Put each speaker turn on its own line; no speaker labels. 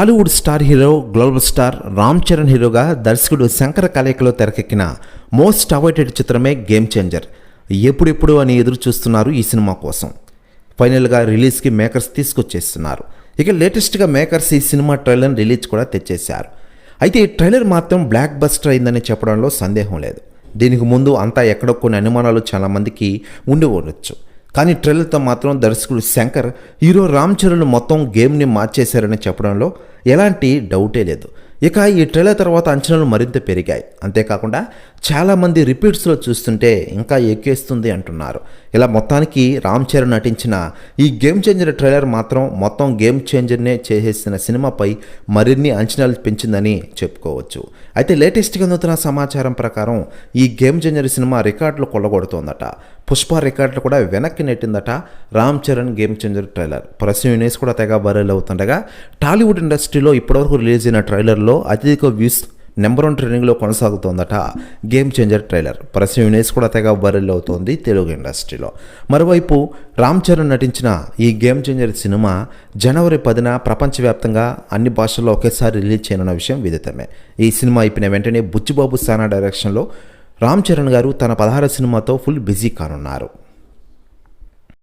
Tollywood star hero global star Ram Charan హీరోగా దర్శకుడు శంకర కలయికలో తెరకెక్కిన మోస్ట్ అవైటెడ్ చిత్రమే గేమ్ చేంజర్. ఎప్పుడెప్పుడు అని ఎదురు చూస్తున్నారు ఈ సినిమా కోసం. ఫైనల్గా రిలీజ్కి మేకర్స్ తీసుకొచ్చేస్తున్నారు. ఇక లేటెస్ట్గా మేకర్స్ ఈ సినిమా ట్రైలర్ రిలీజ్ కూడా తెచ్చేశారు. అయితే ఈ ట్రైలర్ మాత్రం బ్లాక్ బస్టర్ అయిందని చెప్పడంలో సందేహం లేదు. దీనికి ముందు అంతా ఎక్కడో కొన్ని అనుమానాలు చాలామందికి ఉండి ఉండొచ్చు. కానీ ట్రైలర్తో మాత్రం దర్శకుడు శంకర్ హీరో రామ్ చరణ్ మొత్తం గేమ్ని మార్చేశారని చెప్పడంలో ఎలాంటి డౌటే లేదు. ఇక ఈ ట్రైలర్ తర్వాత అంచనాలు మరింత పెరిగాయి. అంతేకాకుండా చాలామంది రిపీట్స్లో చూస్తుంటే ఇంకా ఎక్కేస్తుంది అంటున్నారు. ఇలా మొత్తానికి రామ్ చరణ్ నటించిన ఈ గేమ్ చేంజర్ ట్రైలర్ మాత్రం మొత్తం గేమ్ చేంజర్నే చేసేసిన సినిమాపై మరిన్ని అంచనాలు పెంచిందని చెప్పుకోవచ్చు. అయితే లేటెస్ట్గా అందుతున్న సమాచారం ప్రకారం ఈ గేమ్ చేంజర్ సినిమా రికార్డులు కొల్లగొడుతోందట. పుష్ప రికార్డులు కూడా వెనక్కి నెట్టిందట Ram Charan game changer trailer. ప్రస్తుతం యూనిస్ కూడా తెగ వైరల్ అవుతుండగా టాలీవుడ్ ఇండస్ట్రీలో ఇప్పటివరకు రిలీజ్ అయిన ట్రైలర్లో అత్యధిక వ్యూస్ నెంబర్ వన్ ట్రెండింగ్లో కొనసాగుతోందట గేమ్ చేంజర్ ట్రైలర్. ప్రస్తుతం యూనేస్ కూడా తెగ బరిలో అవుతోంది తెలుగు ఇండస్ట్రీలో. మరోవైపు రామ్ చరణ్ నటించిన ఈ గేమ్ చేంజర్ సినిమా జనవరి పదిన ప్రపంచవ్యాప్తంగా అన్ని భాషల్లో ఒకేసారి రిలీజ్ చేయనున్న విషయం విదితమే. ఈ సినిమా అయిపోయిన వెంటనే బుచ్చిబాబు సానా డైరెక్షన్లో రామ్ చరణ్ గారు తన పదహారు సినిమాతో ఫుల్ బిజీ కానున్నారు.